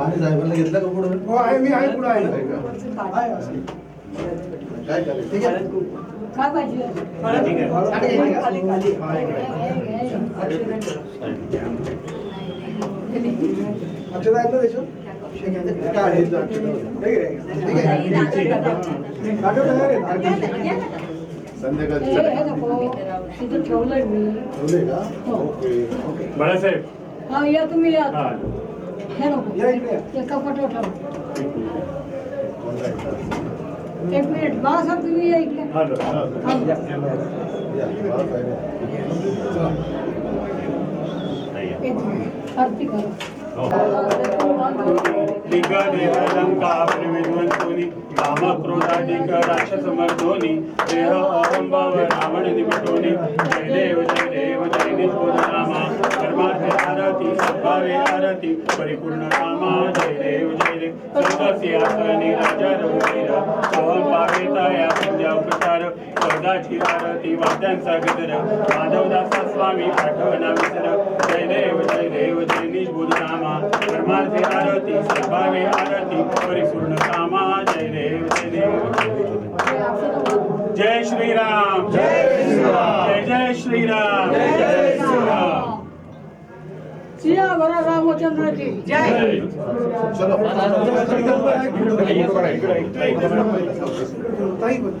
आणि साहेबांना घेतलं का पुढं? हो आहे मी आहे पुढे आहे. आहे असं. काय ठीक आहे. काय पाहिजे? खाली आहे? ठीक आहे. ठीक आहे. पाठवलं ना रे? संध्याकाळी हे हे नको. तिथं ठेवलंय मी. ठेवले का? ओके. बाळासाहेब. हा या तुम्ही या हा हे नको या इकडे या. ते कपाटावर ठेवा कोणता आहे? एक मिनिट बाळासाहेब तुम्ही या इकडे हा बरं. हा. या, बाळासाहेब या. एक मिनिट आरती करा लिंगदेहलंकाप्रविध्वंसोनि कामक्रोधाधिक राक्षसमर्दोनि देह अहंभाव रावण निपटोनि जय देव जय देव जय निष्ठोर रामा कर्मार्थे आरती परिपूर्ण रामा जय देव जय देव. राजा रघुवीर सोहम पावेता या संध्या उपचार पदाची आरती वाद्यांचा गजर माधवदासा स्वामी पाठवना विसर जय देव जय देव जय निष्ठोर रामा कर्मार्थे आरती सद्भावे आरती परिपूर्ण कामा जय देव जय देव. जय श्रीराम. जय श्रीराम. जय जय श्रीराम. जय श्रीराम. सिया भरा रामचंद्राची जय चलो ताई पण.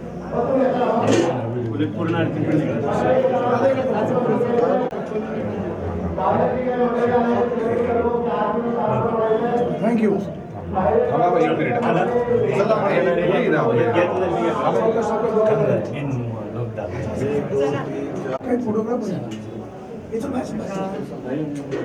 पूर्ण आरती करा. थँक्यू काही फोटोग्राफ इथं बस, बस.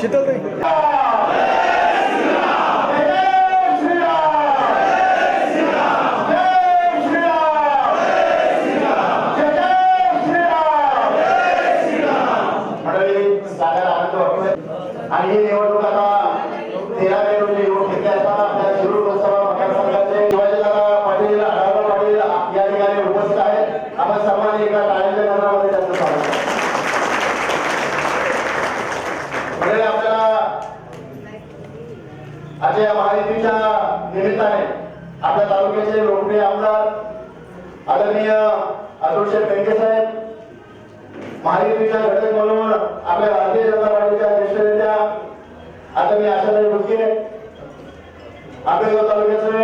शीतल ताई मंडळी सांगायला आनंद वाटतोय आणि ही निवडणूक आता तेरा मे रोजी येऊन घेतली असताना आपल्या शिरूर लोकसभा मतदारसंघाचे शिवाजीदादा पाटील आढावा पाटील या ठिकाणी उपस्थित आहेत आपण सर्वांनी एका टाळ्यांच्या गजरामध्ये त्यांचं स्वागत करू. मंडळी आपल्याला आजच्या या महायुतीच्या निमित्ताने आपल्या तालुक्याचे लोकप्रिय आमदार आदरणीय अतुल शेठ बेंके साहेब. महायुतीच्या घटक म्हणून आपल्या भारतीय जनता पार्टीच्या ज्येष्ठ नेत्या. आता मी आशाताई बुचके आंबेगाव तालुक्याचे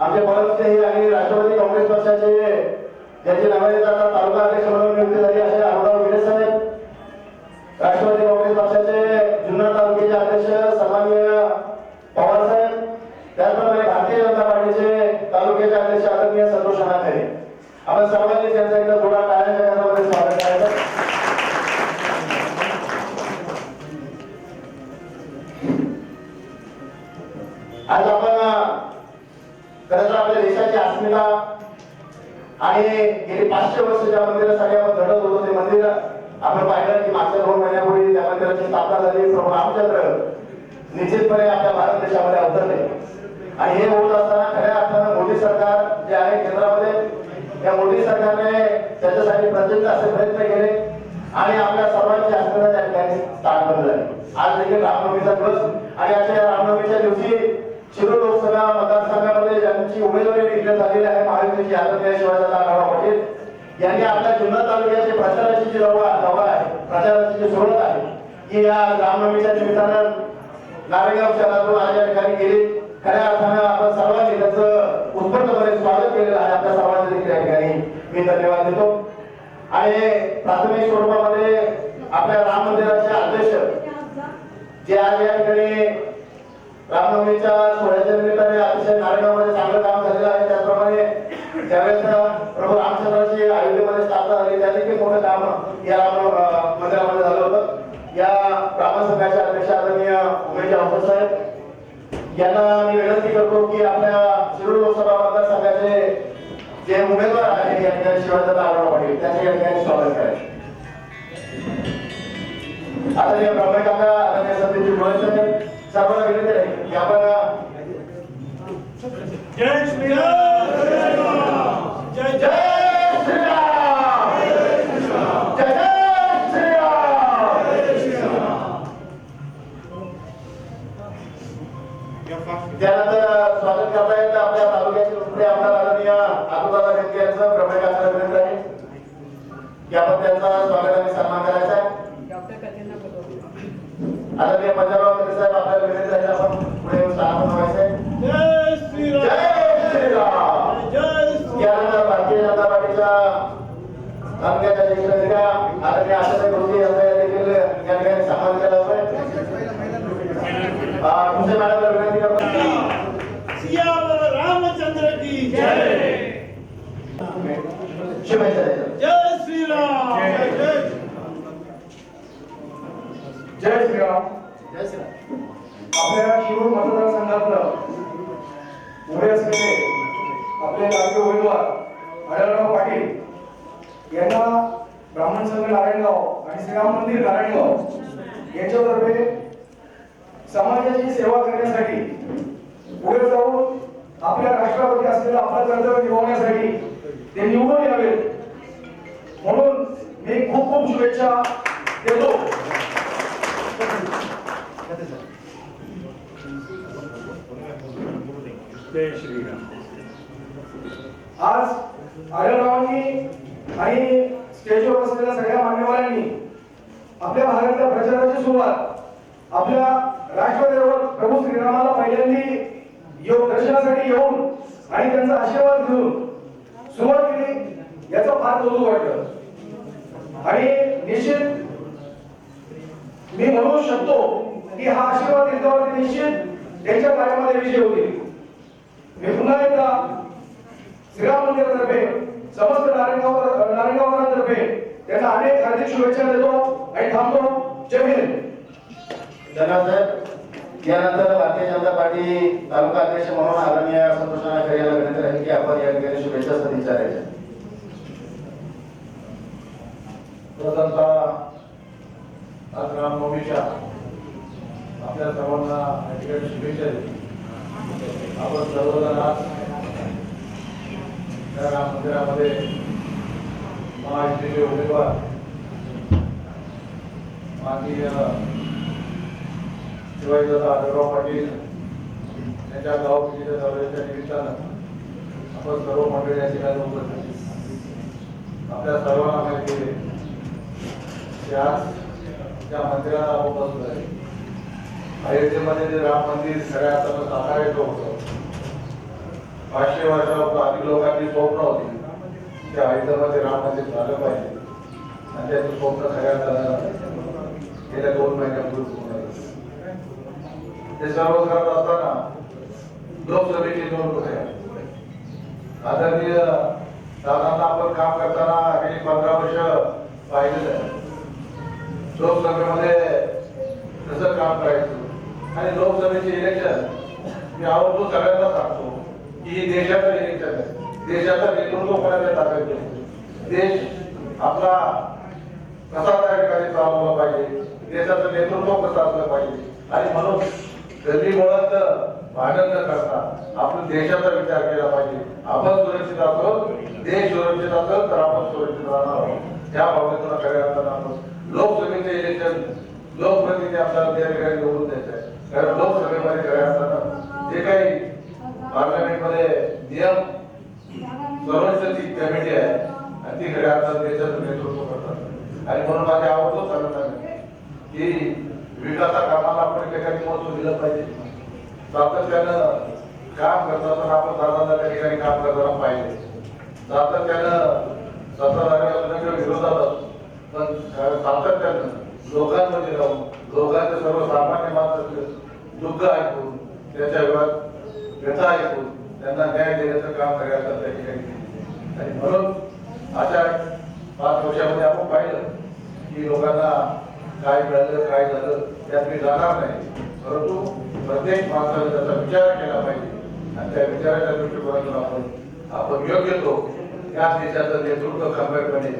आमचे परमस्नेही आणि राष्ट्रवादी काँग्रेस पक्षाचे ज्याचे नव्याने आता तालुका अध्यक्ष म्हणून नियुक्ती झाली आहे. आज आपण खरं तर आपल्या देशाची अस्मिता आणि गेली पाचशे वर्ष ज्या मंदिरासाठी आपण झटत होतो ते मंदिर आपण पाहिलं की मागच्या दोन महिन्यापूर्वी त्या मंदिराची स्थापना झाली. प्रभू रामचंद्र निश्चितपणे आपल्या भारत देशामध्ये अवतरले. आणि हे होत असताना खऱ्या अर्थानं मोदी सरकार जे आहे केंद्रामध्ये या मोदी सरकारने त्याच्यासाठी प्रचंड असे प्रयत्न केले आणि आपल्या सर्वांची अस्मिता त्या ठिकाणी स्थापन झाली. आज देखील रामनवमीचा दिवस आणि आजच्या रामनवमीच्या दिवशी शिरो लोकसभा मतदारसंघामध्ये ज्यांची उमेदवारी डिक्लेअर झालेली आहे महायुतीची आदरणीय शिवाजीदादा आढावा पाटील. यांनी आपल्या जुन्नर तालुक्याची प्रचाराची जी दवा दवा आहे प्रचाराची जी सुरुवात आहे की या रामनवमीच्या निमित्तानं नारेगाव शहरातून आज या ठिकाणी गेली. खऱ्या अर्थानं आपण सर्वांनी त्याचं उत्पन्नपणे स्वागत केलेलं आहे आपल्या सर्वांचे देखील या ठिकाणी. मी धन्यवाद देतो. आणि प्राथमिक स्वरूपामध्ये आपल्या राम मंदिराचे अध्यक्ष जे आज या ठिकाणी रामनवमीच्या सोहळ्याच्या निमित्ताने अतिशय नारायणगावमध्ये चांगलं काम झालेलं आहे. त्याचप्रमाणे ज्यावेळेस प्रभू रामचंद्राची अयोध्येमध्ये स्थापना झाली त्या देखील मोठं काम या राम मंदिरामध्ये झालं होतं. या ब्राह्मण संघाचे अध्यक्ष आदरणीय उमेश जावकर साहेब यांना मी विनंती करतो की आपल्या शिरूर लोकसभा मतदारसंघाचे जे उमेदवार आहेत या ठिकाणी शिवाजीदादा आढावा पाटील त्यांचे या ठिकाणी स्वागत करायचे आदरणीय ब्राह्मण काका आदरणीय सतीश डोळे साहेब सर्वांना विनंती आहे. की आपण जय श्रीराम! जय जय त्यानंतर स्वागत करतायत आपल्या तालुक्याचे उपरे आमदार आदरणीय बेनके यांचं काकाला विनंती आहे. की आपण त्यांचा स्वागत आणि सन्मान करायचा आहे. आदरणीय पंजाबराव तरे साहेब आपल्याला विनंती आहे की आपण पुढे येऊन सन्मान व्हायचंय जय श्रीराम. जय श्रीराम. जय यानंतर भारतीय जनता पार्टीच्या तालुक्याच्या ज्येष्ठ नेत्या आदरणीय आशाताई गुरुजी यांचा या देखील या ठिकाणी सन्मान केला अं, तुमच्या मॅडमला विनंती करतो सियावर रामचंद्र की जय शुभेच्छा द्यायच्या जय श्रीराम जय जय जय श्रीराम जय श्रीराम आपल्या शिरूर मतदारसंघातलं उभे असलेले आपले लाडके उमेदवार आढळराव पाटील यांना ब्राह्मण संघ नारायणगाव आणि श्रीराम मंदिर नारायणगाव यांच्यातर्फे समाजाची सेवा करण्यासाठी पुढे जाऊन आपल्या राष्ट्रावरती असलेलं आपलं कर्तव्य निभावण्यासाठी ते निवडून यावेत. म्हणून मी खूप खूप शुभेच्छा देतो. जय श्रीराम. आज आढळरावांनी आणि स्टेजवर बसलेल्या सगळ्या मान्यवरांनी आपल्या भागातल्या प्रचाराची सुरुवात आपल्या राष्ट्रदेवत प्रभू श्रीरामाला पहिल्यांदी योग दर्शनासाठी येऊन आणि त्यांचा आशीर्वाद घेऊन सुरुवात केली याचं फार कौतुक वाटतं आणि निश्चित मी म्हणू शकतो की हा आशीर्वाद घेतल्यावरती निश्चित त्यांच्या कार्यामध्ये विजय होतील. मी पुन्हा एकदा श्रीराम मंदिरातर्फे समस्त नारायणगाव नारायणगावकरांतर्फे त्यांना अनेक हार्दिक शुभेच्छा देतो आणि थांबतो जय हिंद धन्यवाद साहेब यानंतर भारतीय जनता पार्टी तालुका अध्यक्ष म्हणून आदरणीय संतोष नाना यांना विनंती आहे की आपण या ठिकाणी शुभेच्छा सदिच्छा द्यायच्या प्रथमतः आज रामनवमीच्या आपल्या सर्वांना या ठिकाणी शुभेच्छा देतो आपण सर्वजण आज त्या राम मंदिरामध्ये महायुतीचे उमेदवार माननीय शिवाजीदादा आढळराव पाटील यांच्या गावपिढीच्या दौऱ्याच्या निमित्तानं आपण सर्व मंडळी या ठिकाणी उपस्थित आपल्या सर्वांना माहिती आहे की आज त्या मंदिरात आपण बसलो आहे अयोध्येमध्ये जे राम मंदिर खऱ्या अर्थानं पाचशे वर्षावर अधिक लोकांची स्वप्न होती. त्या हैदराबाद राम मंदिर झालं पाहिजे. आणि त्याचं स्वप्न खऱ्या गेल्या दोन महिन्यापूर्वी ते सर्व करत असताना लोकसभेची निवडणूक आहे आदरणीय दादांना आपण काम करताना गेली पंधरा वर्ष पाहिलेलं आहे. लोकसभेमध्ये कसं काम करायचं. आणि लोकसभेचे इलेक्शन मी आवडतो सगळ्यांना सांगतो की हे देशाचं इलेक्शन आहे. देशाचं नेतृत्व कोणाच्या ताब्यात आहे. देश आपला कसा त्या ठिकाणी चालवला पाहिजे? देशाचं नेतृत्व कसं असलं पाहिजे? आणि म्हणून गरीब मुळात भांडण न करता आपण देशाचा विचार केला पाहिजे. आपण सुरक्षित असो देश सुरक्षित असेल तर आपण सुरक्षित राहणार आहोत. या बाबतीतून खऱ्या अर्थानं आपण लोकसभेचे इलेक्शन लोकप्रतिनिधी आपल्याला त्या ठिकाणी निवडून द्यायचं आहे कारण लोकसभेमध्ये खऱ्या अर्थानं जे काही पार्लमेंटमध्ये नियम सर्वोच्चची कमिटी आहे आणि ती खऱ्या अर्थानं देशाचं नेतृत्व करतात आणि म्हणून माझे आवडतो सांगत आहे की विकासा कामाला आपण ठिकाणी महत्त्व दिलं पाहिजे. सातत्यानं काम करताना आपण दादांना त्या ठिकाणी काम करताना पाहिजे. सातत्यानं सत्ताधाऱ्यांच्या विरोधात पण सातत्यानं लोकांमध्ये जाऊन लोकांचे सर्वसामान्य माणसाचे दुःख ऐकून त्याच्या विरोधात व्यथा ऐकून त्यांना न्याय देण्याचं काम करायचं त्या ठिकाणी आणि म्हणून अशा पाच वर्षामध्ये आपण पाहिलं की लोकांना काय झालं काय झालं त्यात मी जाणार नाही. परंतु प्रत्येक माणसाने त्याचा विचार केला पाहिजे. आणि त्या विचाराच्या दृष्टिकोनातून आपण आपण योग्य तो त्या देशाचं नेतृत्व खंबीरपणे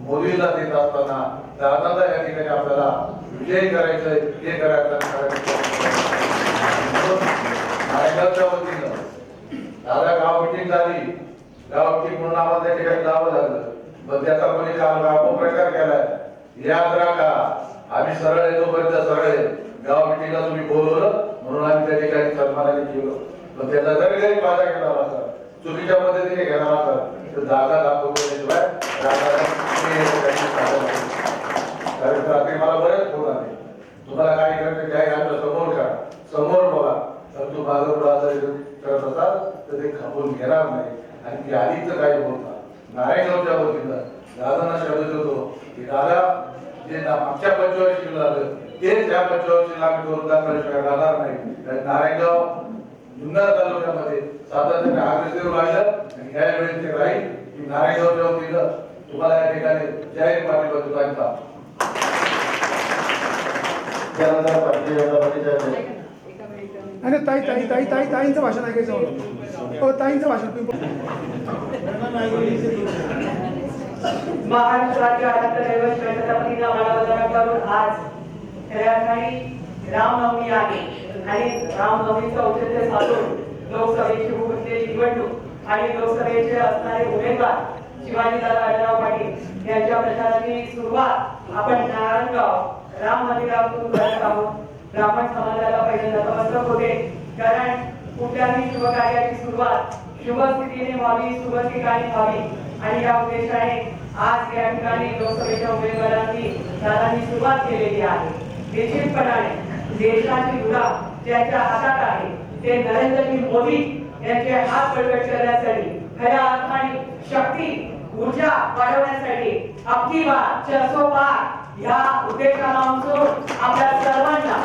मोदीला देत असताना दादाला या ठिकाणी आपल्याला विजय करायचंय हे करायचं आणि करायचं. वतीनं दादा गाव मिटिंग झाली. गाव मिटिंग म्हणून आम्हाला त्या ठिकाणी जावं लागलं. पण त्याचा कोणी काल गाव प्रचार केलाय. याद राखा आम्ही सरळ आहे जोपर्यंत सरळ आहे. गाव मिटिंगला तुम्ही बोलवलं म्हणून आम्ही त्या ठिकाणी सन्मानाने गेलो. पण त्याचा जर काही फायदा घेणार असा चुकीच्या पद्धतीने घेणार असा तर जागा दाखवल्याशिवाय कारण रात्री मला बरेच फोन आले. तुम्हाला काय करायचं काय घातलं समोर का? समोर बघा. तर तू माझं पुढे जर करत असाल तर ते खपून घेणार नाही. आणि ती आधीच काही बोलता. नारायणगावच्या वतीनं दादांना शब्द देतो की दादा जे मागच्या पंचवर्षीला झालं तेच या पंचवर्षीला आम्ही करून दाखवल्याशिवाय राहणार नाही. नारायणगाव जुन्नर तालुक्यामध्ये सातत्याने अग्रेसर राहिलं आणि ह्या वेळेस ते राहील. की नारायणगावच्या वतीनं तुम्हाला या ठिकाणी जाहीर पाठिंबा देतो आहे त्यानंतर भारतीय जनता पार्टीच्या अध्यक्ष ताई ताई ताई ताई ताईंचं भाषण ऐकायचं हो ताईंचं भाषण. तुम्ही राज्य आराध्य दैवत छत्रपतींना मानवंदना करून आज खऱ्या अर्थाने रामनवमी आहे. आणि रामनवमीचं औचित्य साधून लोकसभेची उघडलेली निवडणूक आणि लोकसभेचे असणारे उमेदवार शिवाजीदादा आढळराव पाटील यांच्या प्रचाराची सुरुवात आपण नारायणगाव राम मंदिरातून करत आहोत. ब्राह्मण समाजाला पहिले नतमस्तक होते. कारण कुठल्याही शुभकार्याची सुरुवात शुभस्थितीने व्हावी शुभ ठिकाणी व्हावी. आणि या उद्देशाने आज या ठिकाणी लोकसभेच्या उमेदवारांनी दादांनी सुरुवात केलेली आहे. निश्चितपणाने देशाची धुरा ज्याच्या हातात आहे ते नरेंद्रजी मोदी यांचे हात बळकट करण्यासाठी खऱ्या अर्थाने शक्ती ऊर्जा वाढवण्यासाठी अबकी बार चरसो पार या उद्देशाला अनुसरून आपल्या सर्वांना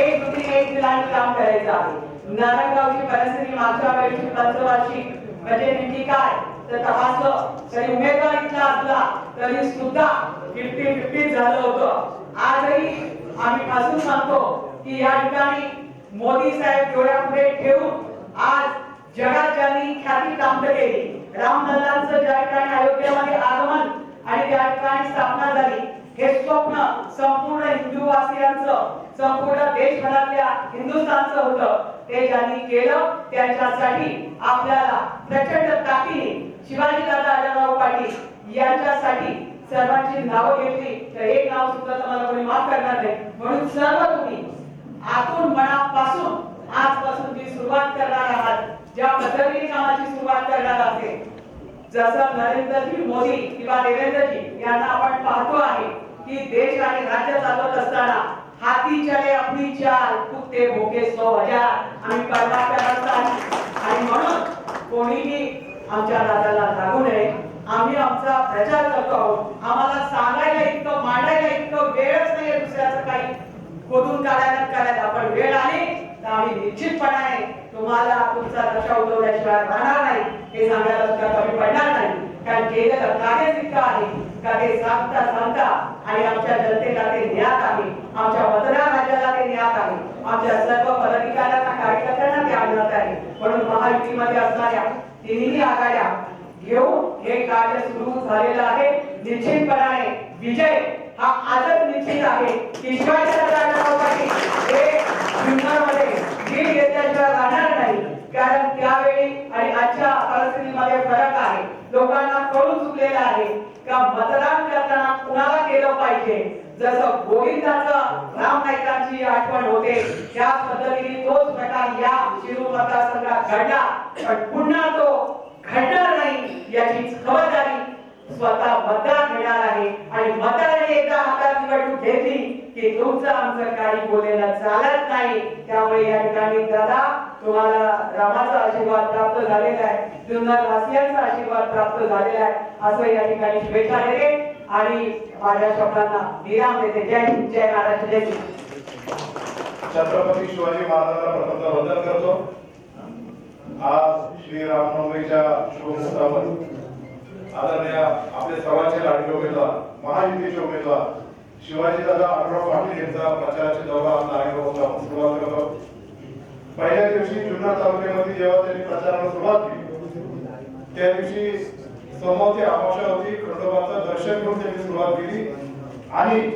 एक दुसरी एक दिलाने काम करायचं आहे. नारायणगावची परिस्थिती मागच्या वेळेची पंचवार्षिक म्हणजे नेमकी काय? तर तपासलं तरी उमेदवार इथला असला तरी सुद्धा फिफ्टी फिफ्टी झालं होतं. आजही आम्ही ठासून सांगतो की या ठिकाणी मोदी साहेब डोळ्यापुढे ठेवून आज जगात ज्यांनी ख्याती प्राप्त केली. रामलल्लांचं ज्या ठिकाणी अयोध्येमध्ये आगमन आणि त्या ठिकाणी स्थापना झाली हे स्वप्न संपूर्ण हिंदूवासियांचं संपूर्ण देशभरातल्या हिंदुस्थानचं होतं. ते ज्यांनी केलं त्यांच्यासाठी आपल्याला प्रचंड ताकदीने शिवाजी दादा आढळराव पाटील यांच्यासाठी सर्वांची नावं घेतली. तर एक नाव सुद्धा तुम्हाला कोणी माफ करणार नाही. म्हणून सर्व तुम्ही आतून मनापासून आजपासून जी सुरुवात करणार आहात ज्या पद्धतीने कामाची सुरुवात करणार असेल जसं नरेंद्रजी मोदी किंवा देवेंद्रजी यांना आपण पाहतो आहे की देश आणि राज्य चालवत असताना हाती चले आपली चाल कुत्ते भोके सो हजार. आम्ही परवा करत आणि म्हणून कोणीही आमच्या राजाला लागू नये. आम्ही आमचा प्रचार करतो आहोत. आम्हाला सांगायला इतकं मांडायला इतकं वेळच नाही दुसऱ्याचं काही. खोदून काढायला करायला पण वेळ आली तर आम्ही निश्चितपणाने तुम्हाला तुमचा दशा उठवल्याशिवाय राहणार नाही. हे सांगायला सुद्धा कमी पडणार नाही. कारण केलेलं कार्य इतकं आहे. का ते सांगता सांगता आणि आमच्या जनतेला ते ज्ञात आहे. आमच्या मतदार राज्याला ते ज्ञात आहे. आमच्या सर्व पदाधिकाऱ्यांना कार्यकर्त्यांना ते आढळत आहे. म्हणून महायुतीमध्ये असणाऱ्या तिन्ही आघाड्या घेऊन हे कार्य सुरू झालेलं आहे. निश्चितपणाने विजय हा आजच निश्चित आहे की शिवाजी हे घेतल्याशिवाय राहणार नाही. कारण त्यावेळी आणि आजच्या परिस्थितीमध्ये फरक आहे. लोकांना कळून चुकलेलं आहे का मतदान करताना कुणाला केलं पाहिजे? जसं गोविंदाचं राम नाईकांची आठवण होते त्याच पद्धतीने तोच प्रकार या शिरू मतदारसंघात घडला. पण पुन्हा तो घडणार नाही याची खबरदारी स्वतः मतदान घेणार आहे. आणि मतदाराने एकदा हातात निवडणूक घेतली की तुमचं आमचं काही बोलायला चालत नाही. त्यामुळे या ठिकाणी दादा तुम्हाला रामाचा आशीर्वाद प्राप्त झालेला आहे. जुन्नर वासियांचा आशीर्वाद प्राप्त झालेला आहे. असं या ठिकाणी शुभेच्छा देते. आणि माझ्या शब्दांना विराम देते. जय हिंद जय महाराष्ट्र जय छत्रपती शिवाजी महाराजांना प्रथमतः वंदन करतो. आज श्री रामनवमीच्या शुभमुहूर्तावर आदरणीय आपले सर्वांचे लाडके उमेदवार महायुतीचे उमेदवार शिवाजी दादा आढळराव पाटील यांचा प्रचाराचे दौरा आपला नारायणगावचा होता सुरुवात करतो. पहिल्या दिवशी जुन्नर तालुक्यामध्ये जेव्हा त्यांनी प्रचाराला सुरुवात केली त्या दिवशी सोमवती अमावस्या होती. खंडोबाचं दर्शन घेऊन त्यांनी सुरुवात केली. आणि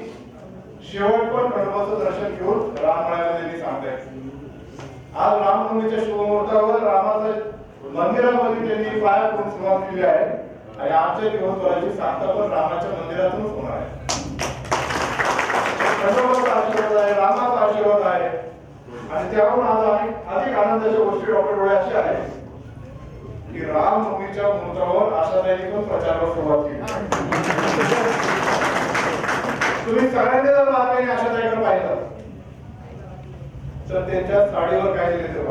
शेवट पण खंडोबाचं दर्शन घेऊन रामरायामध्ये त्यांनी सांगताय आज रामनवमीच्या शुभमुहूर्तावर रामाचं मंदिरामध्ये त्यांनी पाया करून सुरुवात केली आहे. आणि आमच्या दिवसभराची सांगता रामाच्या मंदिरातूनच होणार आहे. खंडोबाचा आशीर्वाद आहे रामाचा आशीर्वाद आहे. आणि त्यावरून आज अधिक आनंदाच्या गोष्टी डॉक्टर डोळे की मुहूर्तावर पण प्रचाराला सुरुवात केली. तुम्ही सगळ्यांनी जर आशाताईकडे पाहिलं तर त्यांच्या साडीवर काय लिहिलं ते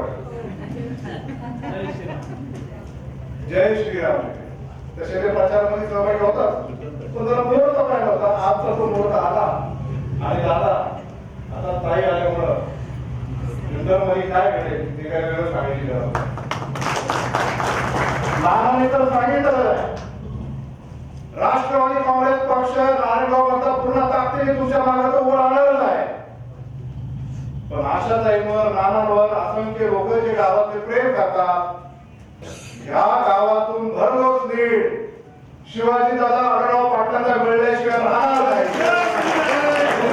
जय श्रीराम. तसे ते प्रचारामध्ये सहभागी होतात. पण जरा मुहूर्त पाहिला होता आजचा तो मुहूर्त आला. आणि दादा आता ताई आल्यामुळं नंतर काय घडेल ते काय वेगळं सांगायची नानाने तर सांगितलं. राष्ट्रवादी काँग्रेस पक्ष नारायणगाव पूर्ण ताकदीने तुमच्या मागे उभं राहणारच आहे. पण अशा टाईमवर नानांवर असंख्य लोक जे गावातले प्रेम करतात ह्या गावातून भरघोस लीड शिवाजी दादा आढळराव पाटलांना मिळल्याशिवाय राहणार नाही.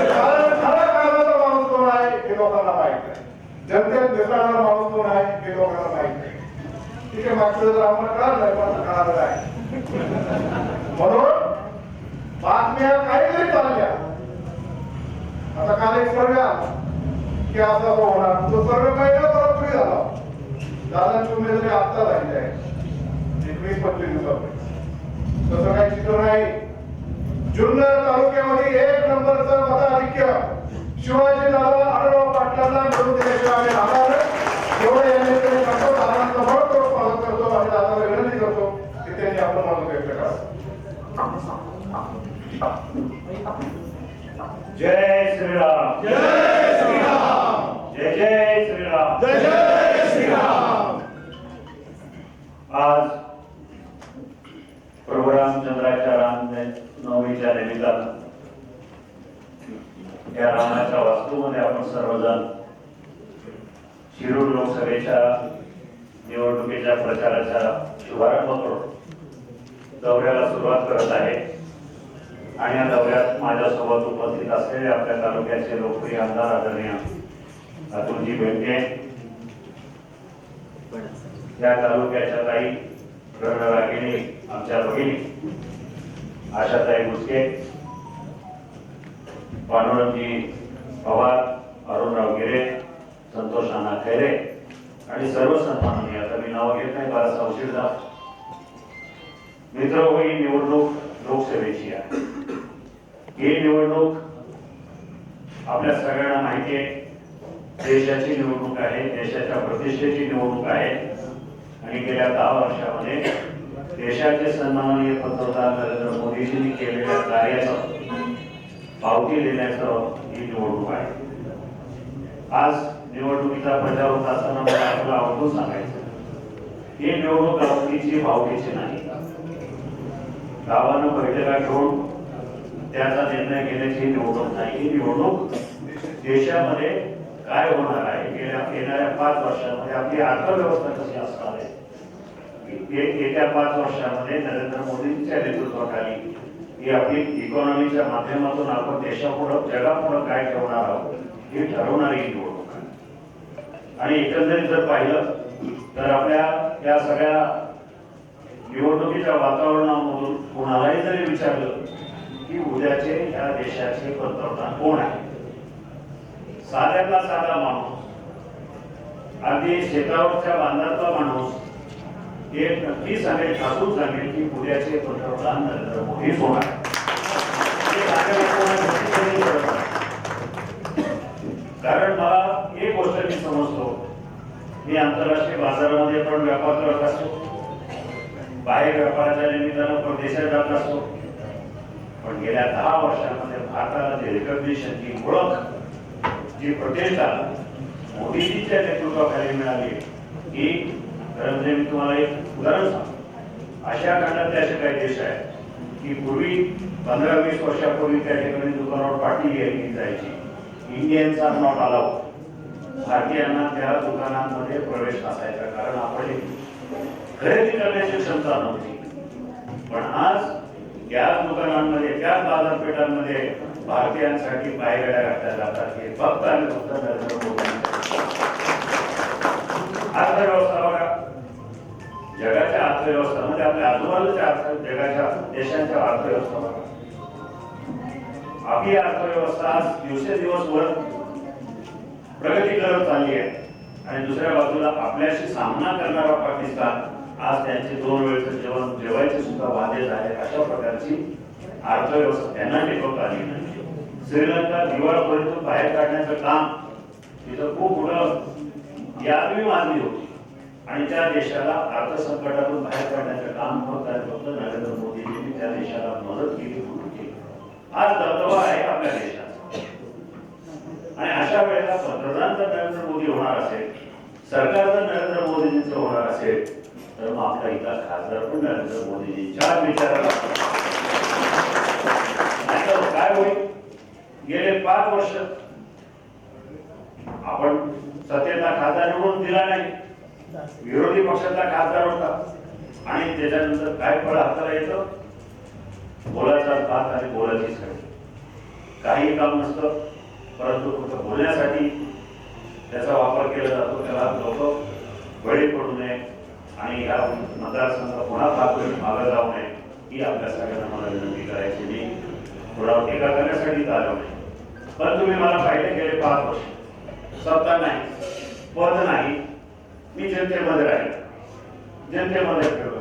कारण खरा कामाचा माणूस कोण आहे हे लोकांना माहीत आहे जनतेत दिसणारा माणूस कोण आहे हे लोकांना माहीत आहे ठीक आहे मागचं जर आम्हाला कळालं नाही पण कळालं आहे म्हणून बातम्या काहीतरी चालल्या. आता काल एक सर्वे आला. की असा तो होणार. तो सर्वे महिना बरोबरी झाला. दादांची उमेदवारी आता झाली आहे. एकवीस पंचवीस दिवसापूर्वी तसं काही चित्र नाही. जुन्नर तालुक्यामध्ये एक नंबरचं मताधिक्य शिवाजी दादा आढळराव पाटलांना मिळून दिल्याशिवाय आम्ही. एवढं यांनी तरी सांगतो दादांचा मनपूर्वक स्वागत करतो आणि दादाला विनंती करतो की त्यांनी आपलं मत व्यक्त करावं. जय श्रीराम. जय श्रीराम. जय जय श्रीराम. जय जय श्रीराम. आज प्रभू रामचंद्राच्या राम नवमीच्या निमित्तानं या रामाच्या वास्तूमध्ये आपण सर्वजण शिरूर लोकसभेच्या निवडणुकीच्या प्रचाराचा शुभारंभ करून दौऱ्याला सुरुवात करत आहे. आणि या दौऱ्यात माझ्यासोबत उपस्थित असलेले आपल्या तालुक्याचे लोकप्रिय आमदार आदरणीय अतुलजी बेंके या तालुक्याच्या ताई रणरागिणी आमच्या भगिनी आशाताई मुसके पांडुरंगजी पवार अरुणराव गिरे संतोष नाना खैरे आणि सर्व सन्माननीय आता मी नाव घेत नाही बराचसा उशीर झाला. मित्र ही निवडणूक लोकसेवेची आहे. ही निवडणूक आपल्या सगळ्यांना माहिती आहे. देशाची निवडणूक आहे देशाच्या प्रतिष्ठेची निवडणूक आहे. आणि गेल्या दहा वर्षामध्ये देशाचे सन्माननीय पंतप्रधान नरेंद्र मोदीजींनी केलेल्या कार्याचं पावती देण्याचं ही निवडणूक आहे. आज निवडणुकीचा प्रचार होत असताना मला आपल्याला आवडून सांगायचं ही निवडणूक आवडीची भावकीची नाही. गावानं बैठका घेऊन त्याचा निर्णय घेण्याची निवडणूक नाही. ही निवडणूक देशामध्ये काय होणार आहे? गेल्या येणाऱ्या पाच वर्षामध्ये आपली अर्थव्यवस्था कशी आहे येत्या पाच वर्षामध्ये नरेंद्र मोदींच्या नेतृत्वाखाली ही आपली इकॉनॉमीच्या माध्यमातून आपण देशापुढं जगापुढं काय ठेवणार आहोत हे ठरवणारी निवडणूक आहे. आणि एकंदरीत जर पाहिलं तर आपल्या या सगळ्या निवडणुकीच्या वातावरणामधून कोणालाही जरी विचारलं की उद्याचे या देशाचे पंतप्रधान कोण आहे साध्यातला साधा माणूस अगदी शेतावरच्या बांधातला माणूस हे नक्की सांगेल ठाकून सांगेल की उद्याचे पंतप्रधान नरेंद्र होणार. कारण मला एक गोष्ट मी समजतो. मी आंतरराष्ट्रीय बाजारामध्ये पण व्यापार करत असतो. बाहेर व्यापाराच्या निमित्तानं परदेशात जात असतो. पण गेल्या दहा वर्षामध्ये भारताला जे रिकग्निशन जी ओळख जी प्रतिष्ठा मोदीजीच्या नेतृत्वाखाली मिळाली ही खरं म्हणजे मी तुम्हाला एक उदाहरण सांगतो. आशिया खंडातले असे काही देश आहेत की पूर्वी पंधरा वीस वर्षापूर्वी त्या ठिकाणी दुकानावर पाठी घ्यायची जायची. इंडियन्स आर नॉट अलाउड भारतीयांना त्या दुकानांमध्ये प्रवेश असायचा कारण आपण खरेदी करण्याची क्षमता नव्हती. पण आज त्याच दुकानांमध्ये त्या बाजारपेठांमध्ये भारतीयांसाठी पायगड्या घातल्या जातात. हे फक्त आणि फक्त नरेंद्र मोदी. अर्थव्यवस्था जगाच्या अर्थव्यवस्था म्हणजे आपल्या आजूबाजूच्या जगाच्या देशांच्या अर्थव्यवस्था आपली अर्थव्यवस्था आज दिवसेंदिवस वर प्रगती करत चालली आहे. आणि दुसऱ्या बाजूला आपल्याशी सामना करणारा पाकिस्तान आज त्यांचे दोन वेळचं जेवण जेवायचे सुद्धा वादे झाले. अशा प्रकारची अर्थव्यवस्था त्यांना टिकवता आली नाही. श्रीलंका दिवाळपर्यंत बाहेर काढण्याचं काम तिथं खूप मोठं यादवी मानली होती. आणि त्या देशाला अर्थसंकटातून बाहेर काढण्याचं काम फक्त फक्त नरेंद्र मोदींनी त्या देशाला मदत केली म्हणून केली. आज दबदबा आहे आपल्या देशात. आणि अशा वेळेला पंतप्रधान जर नरेंद्र मोदी होणार असेल सरकार जर नरेंद्र मोदींचं होणार असेल तर मग आपला इथला खासदार पण नरेंद्र मोदीजींच्या विचाराला काय होईल? गेले पाच वर्ष आपण सत्तेचा खासदार निवडून दिला नाही. विरोधी पक्षाचा खासदार होता. आणि त्याच्यानंतर काय फळ हाताला येतं? बोलाचा भात आणि बोलाची सडी काही काम नसतं परंतु फक्त बोलण्यासाठी त्याचा वापर केला जातो त्याला लोक बळी पडू नये आणि या मतदारसंघ पुन्हा पाच मागे जाऊ नये ही आपल्या सगळ्यांना मला विनंती करायची मी. थोडा टीका करण्यासाठी आलो नाही. पण तुम्ही मला पाहिले गेले पाच वर्ष. सत्ता नाही पद नाही मी जनतेमध्ये राहील. जनतेमध्ये फिरलो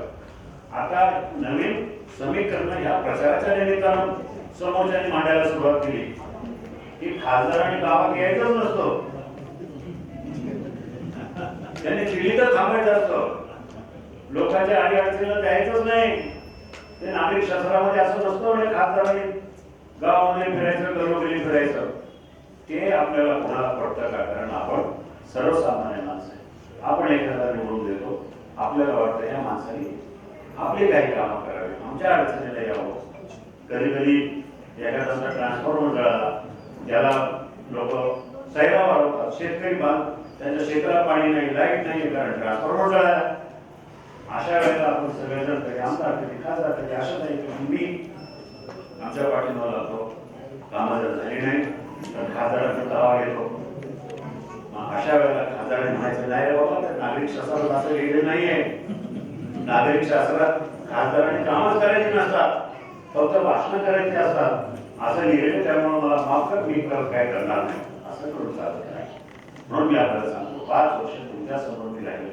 आता नवीन समीकरण ह्या प्रचाराच्या निमित्तानं समोरच्यांनी मांडायला सुरुवात केली. की खासदार आणि गावात यायचंच नसतं. त्यांनी दिल्ली तर थांबायचं असतं. लोकांच्या आडी अडचणीला द्यायचंच नाही. ते नागरिक शास्त्रामध्ये असं नसतं म्हणजे खासदारांनी. गावामध्ये फिरायचं घरोघरी फिरायचं. ते आपल्याला कोणाला पडतं का? कारण आपण सर्वसामान्य माणसं आहे. आपण एखादा निवडून देतो. आपल्याला वाटतं या माणसाने आपली काही कामं करावी. आमच्या अडचणीला यावं. कधी कधी एखादा ट्रान्सफॉर्मर जळाला त्याला लोक सैरा वाढवतात शेतकरी बांध त्यांच्या शेताला पाणी नाही लाइट नाही कारण ट्रान्सफॉर्मर जळाला अशा वेळेला आपण सगळेजण तरी आमदार तरी खासदार तरी अशा नाही की मी आमच्या पाठिंबा लागतो कामं जर झाली नाही तर खासदारांचा दावा घेतो. अशा वेळेला खासदाराने म्हणायचं नाही बाबा तर नागरिक शासनात असं लिहिलं नाहीये. नागरिक शास्त्रात खासदारांनी कामच करायची नसतात फक्त भाषण करायची असतात. असं लिहिलेलं त्यामुळे मला माफ कर मी काय करणार नाही. असं करून चालत नाही म्हणून मी आपल्याला सांगतो पाच वर्ष तुमच्यासमोर मी राहिले.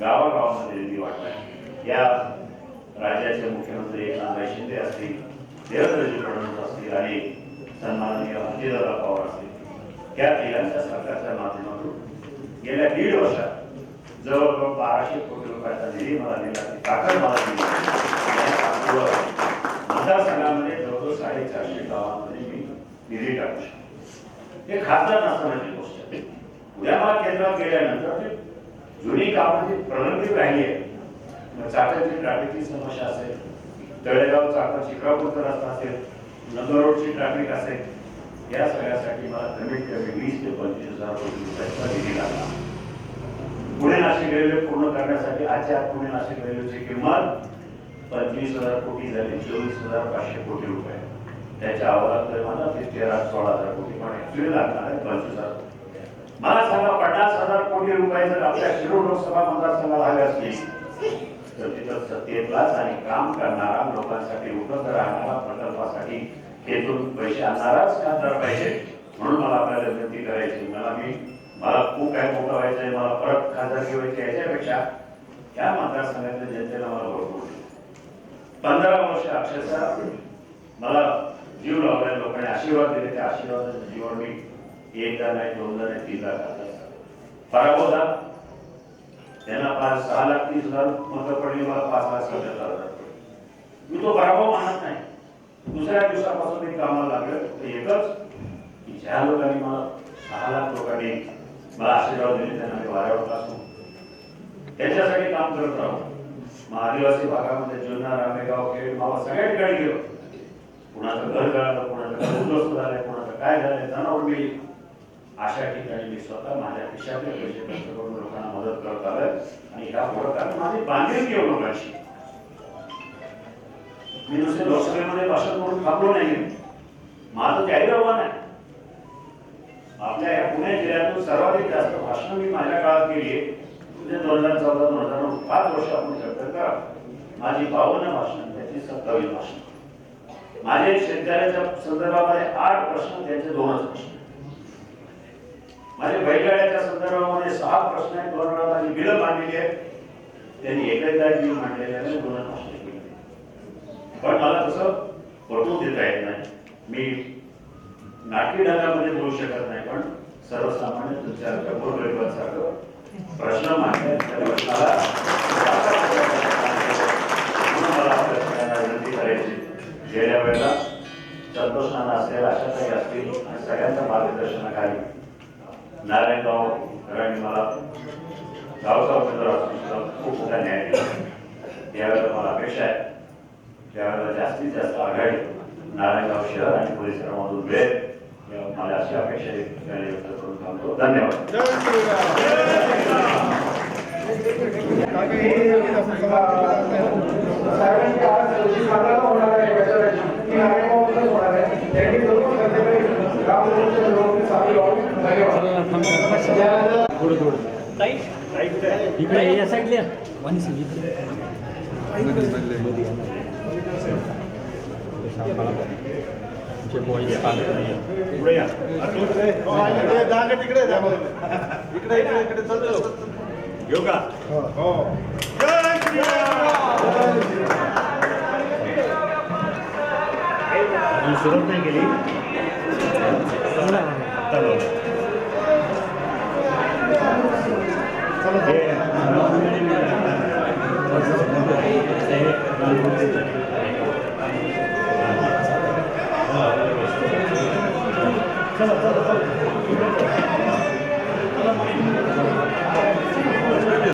गावागावामध्ये निधी वाटलाय या राज्याचे मुख्यमंत्री एकनाथ शिंदे असतील देवेंद्रजी फडणवीस असतील आणि सन्माननीय अजितदादा पवार असतील या तिघांच्या सरकारच्या माध्यमातून गेल्या दीड वर्षात जवळजवळ बाराशे कोटी रुपयाचा निधी मला दिला. ताकद मला दिली. मतदारसंघामध्ये जवळजवळ साडेचारशे गावांमध्ये मी निधी टाकू शकतो. हे खासदार नसतानाची गोष्ट आहे. उद्या मला केंद्रात गेल्यानंतर ते जुनी कामाची प्रलंबित राहिली आहे मग चाकणची ट्रॅफिकची समस्या असेल तळेगाव चाकण शिक्रापूरचा रस्ता असेल नगर ट्रॅफिक असेल या सगळ्यासाठी मला कमीत कमी वीस ते पंचवीस हजार कोटी रुपयाचा निधी लागला पुणे नाशिक रेल्वे पूर्ण करण्यासाठी आजच्या पुणे नाशिक रेल्वेची किंमत पंचवीस हजार कोटी झाली चोवीस हजार पाचशे कोटी रुपये. त्याच्या अहवालात तर मला ते तेरा सोळा हजार कोटी पण ऍक्च्युली लागणार आहे पंचवीस हजार मला सांगा पन्नास हजार कोटी रुपये जर आपल्या शिरूर लोकसभा मतदारसंघाला आले असतील तर तिथं सत्तेतलाच आणि काम करणारा लोकांसाठी उपलब्ध राहणारा प्रकल्पासाठी हेतून पैसे आणणाराच खासदार पाहिजे म्हणून मला आपल्याला विनंती करायची. मला मी मला खूप काय मोठं व्हायचंय मला परत खासदार व्हायची याच्यापेक्षा त्या मतदारसंघातल्या जनतेला मला ओळखू पंधरा वर्ष अक्षरशः मला जीव लावलाय लोकांनी आशीर्वाद दिले. त्या आशीर्वादाचं जीवन मी एकदा नाही दोनदा नाही तीनदा खाल्ला. पराभव झाला त्यांना पाच सहा लाख तीस हजार मतं पडली. मला पाच लाख सत्तर हजार मी तो पराभव मानत नाही. दुसऱ्या दिवसापासून मी कामाला लागलं. एकच की ज्या लोकांनी मला सहा लाख लोकांनी मला आशीर्वाद दिले त्यांना मी वाऱ्यावर असतो त्याच्यासाठी काम करत राहू. मग आदिवासी भागामध्ये जुन्नर आंबेगाव खेड मावा सगळ्या ठिकाणी गेलो. कुणाचं घर गळालं कुणाचं घर उद्ध्वस्त झालंय कुणाचं काय झालंय जनावर मिळेल अशा ठिकाणी मी स्वतः माझ्या खिशातले पैसे खर्च करून लोकांना मदत करत आलोय. आणि ह्या कारण माझी बांधिलकी आहे लोकांशी मी नुसते लोकसभेमध्ये भाषण करून थांबलो नाही. माझं त्याही आव्हान आहे. आपल्या या पुणे जिल्ह्यातून सर्वाधिक जास्त भाषण मी माझ्या काळात केली आहे म्हणजे दोन हजार चौदा दोन हजार नऊ पाच वर्ष आपण चर्चा करा माझी बावन्न भाषण त्याची सत्तावीस भाषण. माझे शेतकऱ्याच्या संदर्भामध्ये आठ प्रश्न त्यांचे दोनच प्रश्न. माझे बैलगाड्याच्या संदर्भामध्ये सहा प्रश्न आहेत. दोन वेळा माझी बिलं मांडलेली आहेत. त्यांनी एकदा बिल मांडलेले आहे दोन पण मला तसं पटवून देता येत नाही. मी नाटकी ढंगामध्ये बोलू शकत नाही पण सर्वसामान्य तुमच्या गोरगरिबांसारखं प्रश्न मांडले. त्या प्रश्नाला मला विनंती करायची. गेल्या वेळेला संतोषान नाना असेल काही असतील आणि सगळ्यांच्या मार्गदर्शनाखाली नारायणगाव सरांनी मला गावचा उमेदवार खूप मोठा न्याय दिला. यावेळेला मला अपेक्षा आहे. त्यावेळेला जास्तीत जास्त आघाडी नारायणगाव शहर आणि परिसरामधून या- मला अशी अपेक्षा व्यक्त करून थांबतो. धन्यवाद. साहेबांची आज जी सांगायला होणार आहे प्रचाराची ती इकडे या घेऊ का नाही ただただただ。